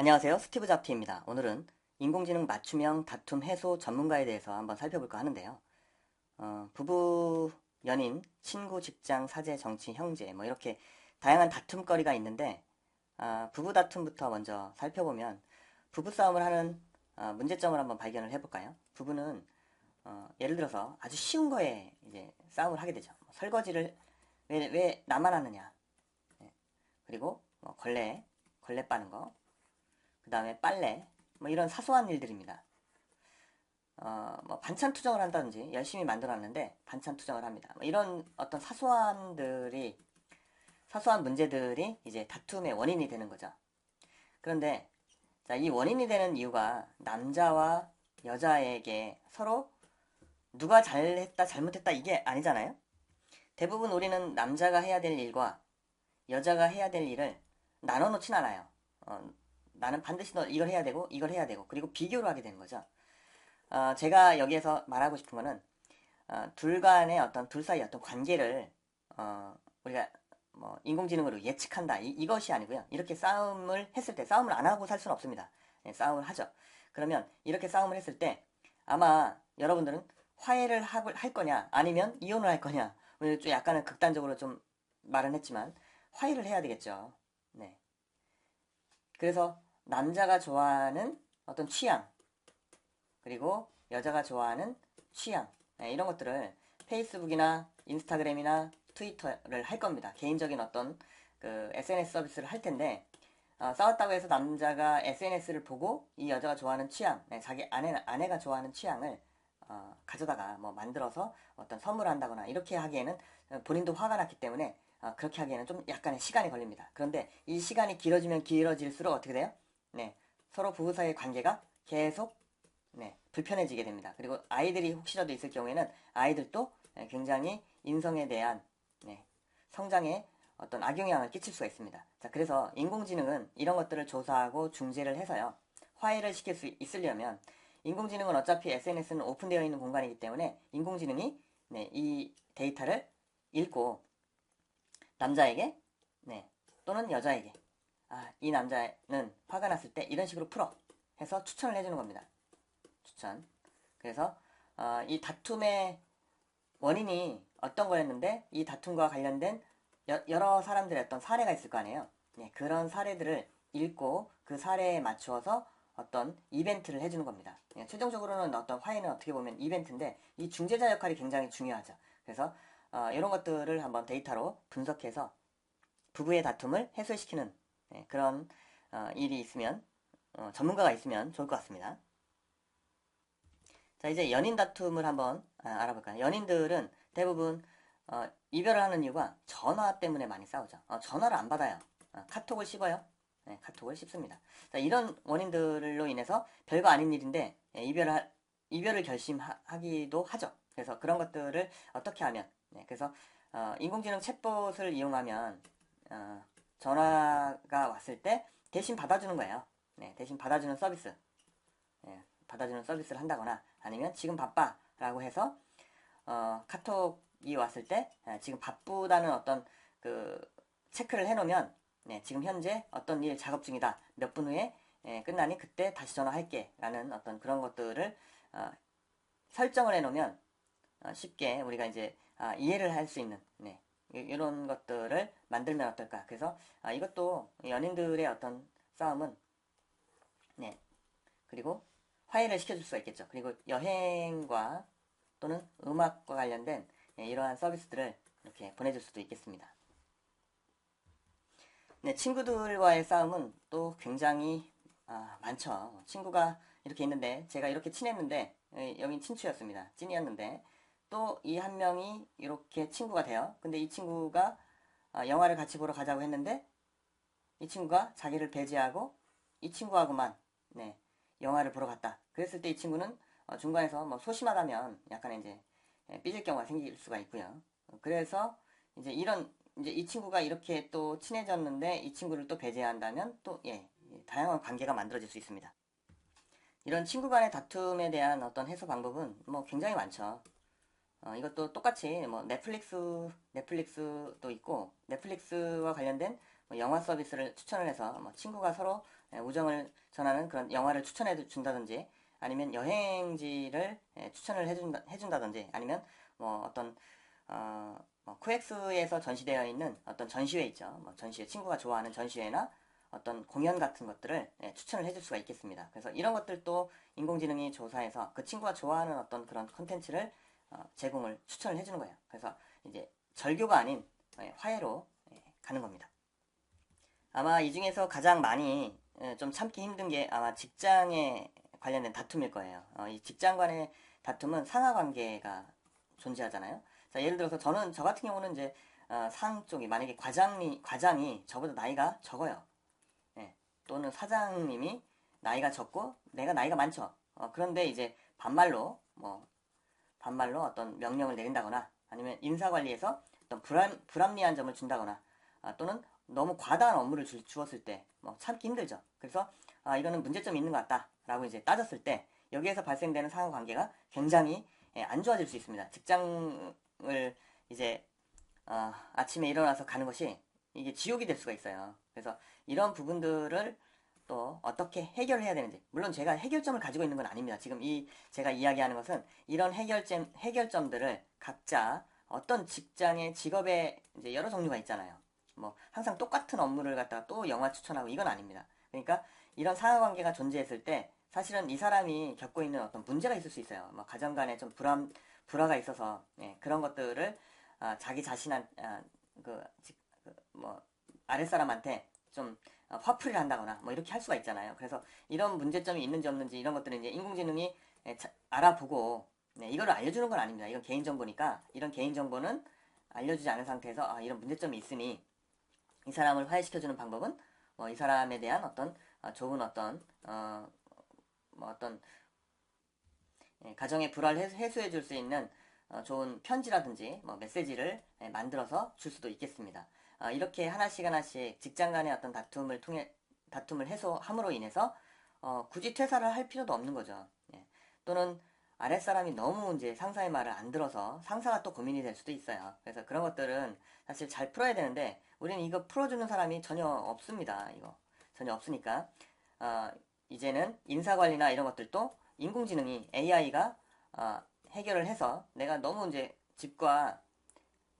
안녕하세요. 스티브 잡티입니다. 오늘은 인공지능 맞춤형 다툼 해소 전문가에 대해서 한번 살펴볼까 하는데요. 어, 부부, 연인, 친구, 직장, 사제, 정치, 형제 뭐 이렇게 다양한 다툼거리가 있는데 아, 부부 다툼부터 먼저 살펴보면 부부 싸움을 하는 어, 문제점을 한번 발견을 해볼까요? 부부는 어, 예를 들어서 아주 쉬운 거에 이제 싸움을 하게 되죠. 뭐 설거지를 왜, 왜 나만 하느냐. 네. 그리고 뭐 걸레, 걸레 빠는 거, 그 다음에 빨래, 뭐 이런 사소한 일들입니다. 어, 뭐 반찬 투정을 한다든지 열심히 만들어놨는데 반찬 투정을 합니다. 뭐 이런 어떤 사소한들이 사소한 문제들이 이제 다툼의 원인이 되는 거죠. 그런데 자, 이 원인이 되는 이유가 남자와 여자에게 서로 누가 잘했다 잘못했다 이게 아니잖아요. 대부분 우리는 남자가 해야 될 일과 여자가 해야 될 일을 나눠 놓진 않아요. 어, 나는 반드시 너 이걸 해야 되고 이걸 해야 되고 그리고 비교를 하게 되는 거죠. 어, 제가 여기에서 말하고 싶은 거는 어, 둘 간의 어떤 둘 사이 어떤 관계를 어, 우리가 뭐 인공지능으로 예측한다 이, 것이 아니고요. 이렇게 싸움을 했을 때 싸움을 안 하고 살 수는 없습니다. 네, 싸움을 하죠. 그러면 이렇게 싸움을 했을 때 아마 여러분들은 화해를 하, 할 거냐 아니면 이혼을 할 거냐 오늘 좀 약간은 극단적으로 좀 말은 했지만 화해를 해야 되겠죠. 네. 그래서 남자가 좋아하는 어떤 취향 그리고 여자가 좋아하는 취향 네, 이런 것들을 페이스북이나 인스타그램이나 트위터를 할 겁니다. 개인적인 어떤 그 SNS 서비스를 할 텐데 어, 싸웠다고 해서 남자가 SNS를 보고 이 여자가 좋아하는 취향, 네, 자기 아내 아내가 좋아하는 취향을 어, 가져다가 뭐 만들어서 어떤 선물을 한다거나 이렇게 하기에는 본인도 화가 났기 때문에 어, 그렇게 하기에는 좀 약간의 시간이 걸립니다. 그런데 이 시간이 길어지면 길어질수록 어떻게 돼요? 네, 서로 부부 사이의 관계가 계속 네, 불편해지게 됩니다. 그리고 아이들이 혹시라도 있을 경우에는 아이들도 네, 굉장히 인성에 대한 네, 성장에 어떤 악영향을 끼칠 수가 있습니다. 자, 그래서 인공지능은 이런 것들을 조사하고 중재를 해서요. 화해를 시킬 수 있으려면 인공지능은 어차피 SNS는 오픈되어 있는 공간이기 때문에 인공지능이 네, 이 데이터를 읽고 남자에게 네, 또는 여자에게 아, 이 남자는 화가 났을 때 이런 식으로 풀어 해서 추천을 해주는 겁니다. 추천. 그래서 어, 이 다툼의 원인이 어떤 거였는데 이 다툼과 관련된 여, 러 사람들의 어떤 사례가 있을 거 아니에요. 네, 그런 사례들을 읽고 그 사례에 맞추어서 어떤 이벤트를 해주는 겁니다. 네, 최종적으로는 어떤 화해는 어떻게 보면 이벤트인데 이 중재자 역할이 굉장히 중요하죠. 그래서 어, 이런 것들을 한번 데이터로 분석해서 부부의 다툼을 해소시키는 네, 그런 어, 일이 있으면 어, 전문가가 있으면 좋을 것 같습니다. 자 이제 연인 다툼을 한번 아, 알아볼까요? 연인들은 대부분 어, 이별을 하는 이유가 전화 때문에 많이 싸우죠. 어, 전화를 안 받아요. 어, 카톡을 씹어요. 네, 카톡을 씹습니다. 자, 이런 원인들로 인해서 별거 아닌 일인데 예, 이별을 이별을 결심하기도 하죠. 그래서 그런 것들을 어떻게 하면 네, 그래서 어, 인공지능 챗봇을 이용하면 어, 전화가 왔을 때 대신 받아주는 거예요. 네, 대신 받아주는 서비스. 네, 받아주는 서비스를 한다거나 아니면 지금 바빠 라고 해서 어, 카톡이 왔을 때 네, 지금 바쁘다는 어떤 그 체크를 해놓으면 네, 지금 현재 어떤 일 작업 중이다. 몇 분 후에 예, 끝나니 그때 다시 전화할게 라는 어떤 그런 것들을 어, 설정을 해놓으면 어, 쉽게 우리가 이제 아, 이해를 할 수 있는 네, 이런 것들을 만들면 어떨까. 그래서 아, 이것도 연인들의 어떤 싸움은 네 그리고 화해를 시켜줄 수가 있겠죠. 그리고 여행과 또는 음악과 관련된 네, 이러한 서비스들을 이렇게 보내줄 수도 있겠습니다. 네, 친구들과의 싸움은 또 굉장히 아, 많죠. 친구가 이렇게 있는데 제가 이렇게 친했는데 여긴 친추였습니다. 찐이었는데 또 이 한 명이 이렇게 친구가 돼요. 근데 이 친구가 어, 영화를 같이 보러 가자고 했는데 이 친구가 자기를 배제하고 이 친구하고만 네, 영화를 보러 갔다. 그랬을 때 이 친구는 어, 중간에서 뭐 소심하다면 약간 이제 예, 삐질 경우가 생길 수가 있고요. 그래서 이제 이런 이제 이 친구가 이렇게 또 친해졌는데 이 친구를 또 배제한다면 또 예, 다양한 관계가 만들어질 수 있습니다. 이런 친구 간의 다툼에 대한 어떤 해소 방법은 뭐 굉장히 많죠. 어, 이것도 똑같이 뭐 넷플릭스 넷플릭스도 있고 넷플릭스와 관련된 뭐 영화 서비스를 추천을 해서 뭐 친구가 서로 예, 우정을 전하는 그런 영화를 추천해 준다든지 아니면 여행지를 예, 추천을 해준다, 해준다든지 아니면 뭐 어떤 어, 뭐 코엑스에서 전시되어 있는 어떤 전시회 있죠. 뭐 전시회 친구가 좋아하는 전시회나 어떤 공연 같은 것들을 예, 추천을 해줄 수가 있겠습니다. 그래서 이런 것들도 인공지능이 조사해서 그 친구가 좋아하는 어떤 그런 컨텐츠를 어, 제공을 추천을 해주는 거예요. 그래서 이제 절교가 아닌 예, 화해로 예, 가는 겁니다. 아마 이 중에서 가장 많이 예, 좀 참기 힘든 게 아마 직장에 관련된 다툼일 거예요. 어, 이 직장 간의 다툼은 상하 관계가 존재하잖아요. 자, 예를 들어서 저는 저 같은 경우는 이제 어, 상 쪽이 만약에 과장이 과장이 저보다 나이가 적어요. 예, 또는 사장님이 나이가 적고 내가 나이가 많죠. 어, 그런데 이제 반말로 뭐 반말로 어떤 명령을 내린다거나 아니면 인사관리에서 어떤 불합, 불합리한 점을 준다거나 아, 또는 너무 과다한 업무를 주, 주었을 때 뭐 참기 힘들죠. 그래서 아, 이거는 문제점이 있는 것 같다라고 이제 따졌을 때 여기에서 발생되는 상하 관계가 굉장히 예, 안 좋아질 수 있습니다. 직장을 이제 어, 아침에 일어나서 가는 것이 이게 지옥이 될 수가 있어요. 그래서 이런 부분들을 또 어떻게 해결을 해야 되는지 물론 제가 해결점을 가지고 있는 건 아닙니다. 지금 이 제가 이야기하는 것은 이런 해결점 해결점들을 각자 어떤 직장의 직업의 이제 여러 종류가 있잖아요. 뭐 항상 똑같은 업무를 갖다가 또 영화 추천하고 이건 아닙니다. 그러니까 이런 상하 관계가 존재했을 때 사실은 이 사람이 겪고 있는 어떤 문제가 있을 수 있어요. 뭐 가정 간에 좀 불안 불화가 있어서 예, 그런 것들을 아, 자기 자신한 아, 그, 그, 뭐 아랫사람한테 좀 어, 화풀이를 한다거나 뭐 이렇게 할 수가 있잖아요. 그래서 이런 문제점이 있는지 없는지 이런 것들은 이제 인공지능이 예, 자, 알아보고 네, 이거를 알려주는 건 아닙니다. 이건 개인정보니까 이런 개인정보는 알려주지 않은 상태에서 아, 이런 문제점이 있으니 이 사람을 화해시켜주는 방법은 뭐 이 사람에 대한 어떤 어, 좋은 어떤 어, 뭐 어떤 예, 가정의 불화를 해소해 줄 수 있는 어, 좋은 편지라든지 뭐 메시지를 예, 만들어서 줄 수도 있겠습니다. 어, 이렇게 하나씩 하나씩 직장 간의 어떤 다툼을 통해 다툼을 해소함으로 인해서 어, 굳이 퇴사를 할 필요도 없는 거죠. 예. 또는 아랫사람이 너무 이제 상사의 말을 안 들어서 상사가 또 고민이 될 수도 있어요. 그래서 그런 것들은 사실 잘 풀어야 되는데 우리는 이거 풀어주는 사람이 전혀 없습니다. 이거 전혀 없으니까 어, 이제는 인사관리나 이런 것들도 인공지능이 AI가 어, 해결을 해서 내가 너무 이제 집과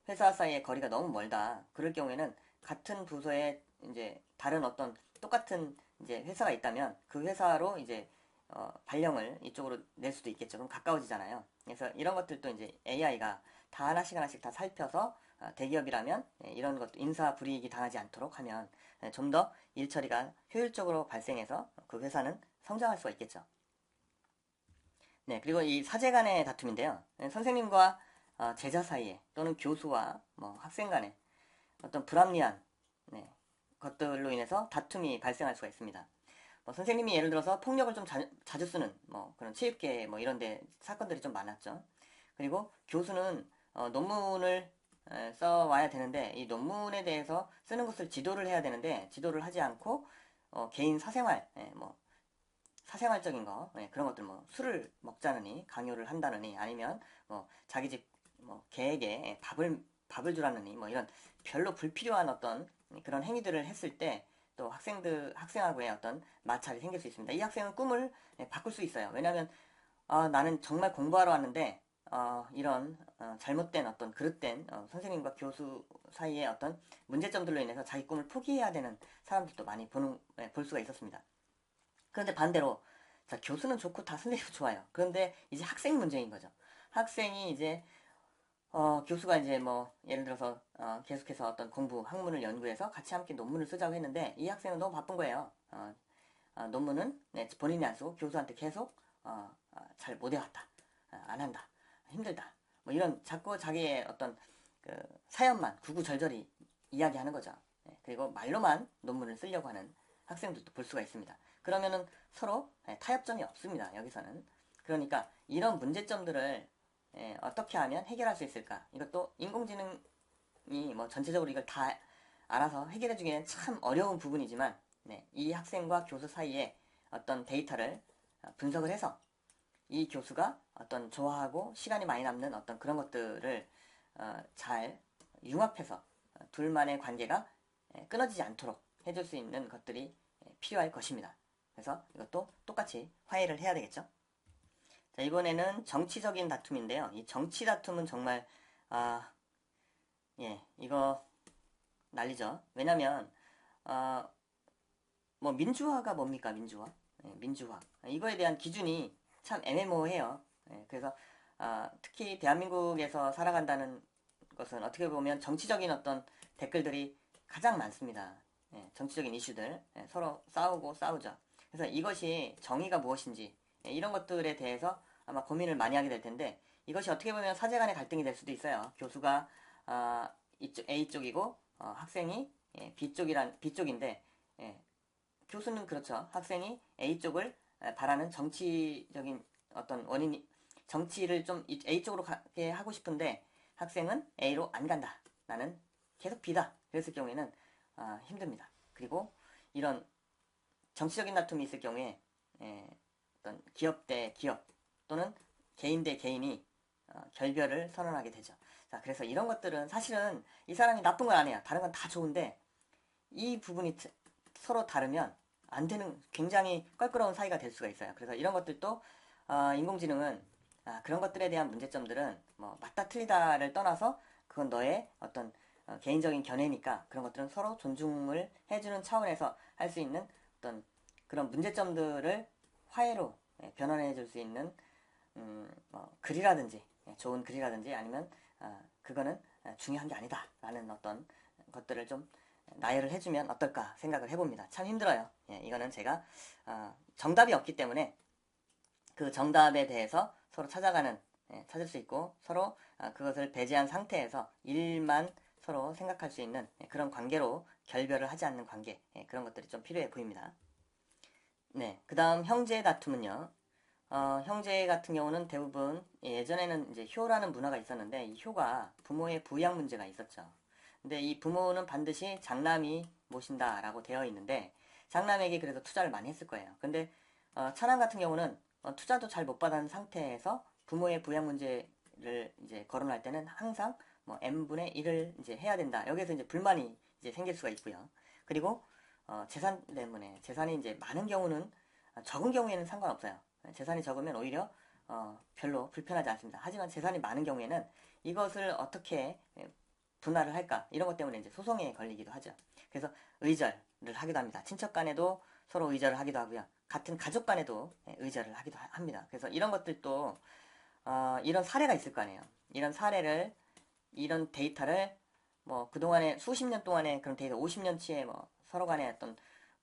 회사 사이의 거리가 너무 멀다. 그럴 경우에는 같은 부서에 이제 다른 어떤 똑같은 이제 회사가 있다면 그 회사로 이제 어, 발령을 이쪽으로 낼 수도 있겠죠. 그럼 가까워지잖아요. 그래서 이런 것들도 이제 AI가 다 하나씩 하나씩 다 살펴서 어, 대기업이라면 예, 이런 것도 인사 불이익이 당하지 않도록 하면 예, 좀더 일 처리가 효율적으로 발생해서 그 회사는 성장할 수가 있겠죠. 네, 그리고 이 사제 간의 다툼인데요. 예, 선생님과 어, 제자 사이에 또는 교수와 뭐 학생 간에 어떤 불합리한 네, 것들로 인해서 다툼이 발생할 수가 있습니다. 뭐 선생님이 예를 들어서 폭력을 좀 자, 주 쓰는 뭐 그런 체육계 뭐 이런데 사건들이 좀 많았죠. 그리고 교수는 어, 논문을 에, 써와야 되는데 이 논문에 대해서 쓰는 것을 지도를 해야 되는데 지도를 하지 않고 어, 개인 사생활 에, 뭐 사생활적인 거 예, 그런 것들 뭐 술을 먹자느니 강요를 한다느니 아니면 뭐 자기 집 뭐 개에게 밥을 밥을 주라느니 뭐 이런 별로 불필요한 어떤 그런 행위들을 했을 때 또 학생들 학생하고의 어떤 마찰이 생길 수 있습니다. 이 학생은 꿈을 예, 바꿀 수 있어요. 왜냐하면 어, 나는 정말 공부하러 왔는데 어, 이런 어, 잘못된 어떤 그릇된 어, 선생님과 교수 사이의 어떤 문제점들로 인해서 자기 꿈을 포기해야 되는 사람들도 많이 보는 예, 볼 수가 있었습니다. 그런데 반대로 자 교수는 좋고 다 선생님도 좋아요. 그런데 이제 학생 문제인 거죠. 학생이 이제 어, 교수가 이제 뭐 예를 들어서 어, 계속해서 어떤 공부 학문을 연구해서 같이 함께 논문을 쓰자고 했는데 이 학생은 너무 바쁜 거예요. 어, 어, 논문은 네, 본인이 안 쓰고 교수한테 계속 어, 어, 잘못 해왔다, 어, 안 한다, 힘들다. 뭐 이런 자꾸 자기의 어떤 그 사연만 구구절절히 이야기하는 거죠. 네, 그리고 말로만 논문을 쓰려고 하는 학생들도 볼 수가 있습니다. 그러면은 서로 네, 타협점이 없습니다. 여기서는 그러니까 이런 문제점들을 예, 어떻게 하면 해결할 수 있을까? 이것도 인공지능이 뭐 전체적으로 이걸 다 알아서 해결해 주기에는 참 어려운 부분이지만 네, 이 학생과 교수 사이에 어떤 데이터를 분석을 해서 이 교수가 어떤 좋아하고 시간이 많이 남는 어떤 그런 것들을 어, 잘 융합해서 둘만의 관계가 예, 끊어지지 않도록 해줄 수 있는 것들이 예, 필요할 것입니다. 그래서 이것도 똑같이 화해를 해야 되겠죠. 자, 이번에는 정치적인 다툼인데요. 이 정치 다툼은 정말, 아, 예, 이거 난리죠. 왜냐면, 어, 뭐, 민주화가 뭡니까, 민주화? 예, 민주화. 이거에 대한 기준이 참 애매모호해요. 예, 그래서, 아, 특히 대한민국에서 살아간다는 것은 어떻게 보면 정치적인 어떤 댓글들이 가장 많습니다. 예, 정치적인 이슈들. 예, 서로 싸우고 싸우죠. 그래서 이것이 정의가 무엇인지, 예, 이런 것들에 대해서 아마 고민을 많이 하게 될 텐데, 이것이 어떻게 보면 사제 간의 갈등이 될 수도 있어요. 교수가, 아, 이쪽, A쪽이고, 어, 학생이 예, B쪽이란, B쪽인데, 예, 교수는 그렇죠. 학생이 A쪽을 에, 바라는 정치적인 어떤 원인이, 정치를 좀 이- A쪽으로 가게 하고 싶은데, 학생은 A로 안 간다. 나는 계속 B다. 그랬을 경우에는 아, 힘듭니다. 그리고 이런 정치적인 다툼이 있을 경우에 예, 어떤 기업 대 기업 또는 개인 대 개인이 어, 결별을 선언하게 되죠. 자, 그래서 이런 것들은 사실은 이 사람이 나쁜 건 아니에요. 다른 건 다 좋은데 이 부분이 트- 서로 다르면 안 되는 굉장히 껄끄러운 사이가 될 수가 있어요. 그래서 이런 것들도 어, 인공지능은 아, 그런 것들에 대한 문제점들은 뭐 맞다 틀리다를 떠나서 그건 너의 어떤 어, 개인적인 견해니까 그런 것들은 서로 존중을 해주는 차원에서 할 수 있는 어떤 그런 문제점들을 화해로 예, 변환해 줄 수 있는 음, 뭐 글이라든지 예, 좋은 글이라든지 아니면 아, 그거는 아, 중요한 게 아니다라는 어떤 것들을 좀 나열을 해주면 어떨까 생각을 해봅니다. 참 힘들어요. 예, 이거는 제가 아, 정답이 없기 때문에 그 정답에 대해서 서로 찾아가는 예, 찾을 수 있고 서로 아, 그것을 배제한 상태에서 일만 서로 생각할 수 있는 예, 그런 관계로 결별을 하지 않는 관계 예, 그런 것들이 좀 필요해 보입니다. 네, 그 다음 형제 다툼은요. 어, 형제 같은 경우는 대부분 예전에는 이제 효라는 문화가 있었는데 이 효가 부모의 부양 문제가 있었죠. 근데 이 부모는 반드시 장남이 모신다라고 되어 있는데 장남에게 그래서 투자를 많이 했을 거예요. 근데 어, 차남 같은 경우는 어, 투자도 잘 못 받은 상태에서 부모의 부양 문제를 이제 거론할 때는 항상 뭐 n분의 1을 이제 해야 된다. 여기에서 이제 불만이 이제 생길 수가 있고요. 그리고 어, 재산 때문에 재산이 이제 많은 경우는 어, 적은 경우에는 상관없어요. 재산이 적으면 오히려 어, 별로 불편하지 않습니다. 하지만 재산이 많은 경우에는 이것을 어떻게 예, 분할을 할까 이런 것 때문에 이제 소송에 걸리기도 하죠. 그래서 의절을 하기도 합니다. 친척 간에도 서로 의절을 하기도 하고요. 같은 가족 간에도 예, 의절을 하기도 하- 합니다. 그래서 이런 것들도 어, 이런 사례가 있을 거 아니에요. 이런 사례를 이런 데이터를 뭐 그동안에 수십 년 동안에 그런 데이터 50년치의 뭐 서로 간의 어떤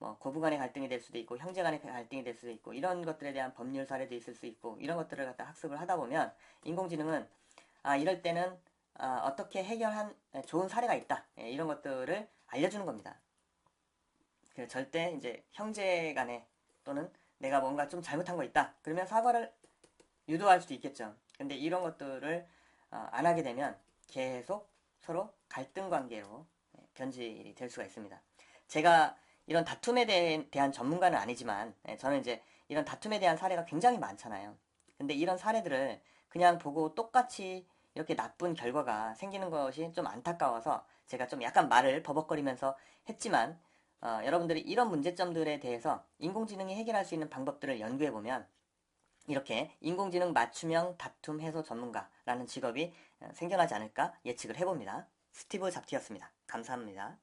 뭐 고부 간의 갈등이 될 수도 있고 형제 간의 갈등이 될 수도 있고 이런 것들에 대한 법률 사례도 있을 수 있고 이런 것들을 갖다 학습을 하다 보면 인공지능은 아 이럴 때는 아, 어떻게 해결한 좋은 사례가 있다 예, 이런 것들을 알려주는 겁니다. 그 절대 이제 형제 간에 또는 내가 뭔가 좀 잘못한 거 있다 그러면 사과를 유도할 수도 있겠죠. 근데 이런 것들을 어, 안 하게 되면 계속 서로 갈등 관계로 예, 변질이 될 수가 있습니다. 제가 이런 다툼에 대, 대한 전문가는 아니지만 예, 저는 이제 이런 다툼에 대한 사례가 굉장히 많잖아요. 근데 이런 사례들을 그냥 보고 똑같이 이렇게 나쁜 결과가 생기는 것이 좀 안타까워서 제가 좀 약간 말을 버벅거리면서 했지만 어, 여러분들이 이런 문제점들에 대해서 인공지능이 해결할 수 있는 방법들을 연구해 보면 이렇게 인공지능 맞춤형 다툼 해소 전문가라는 직업이 어, 생겨나지 않을까 예측을 해봅니다. 스티브 잡티였습니다. 감사합니다.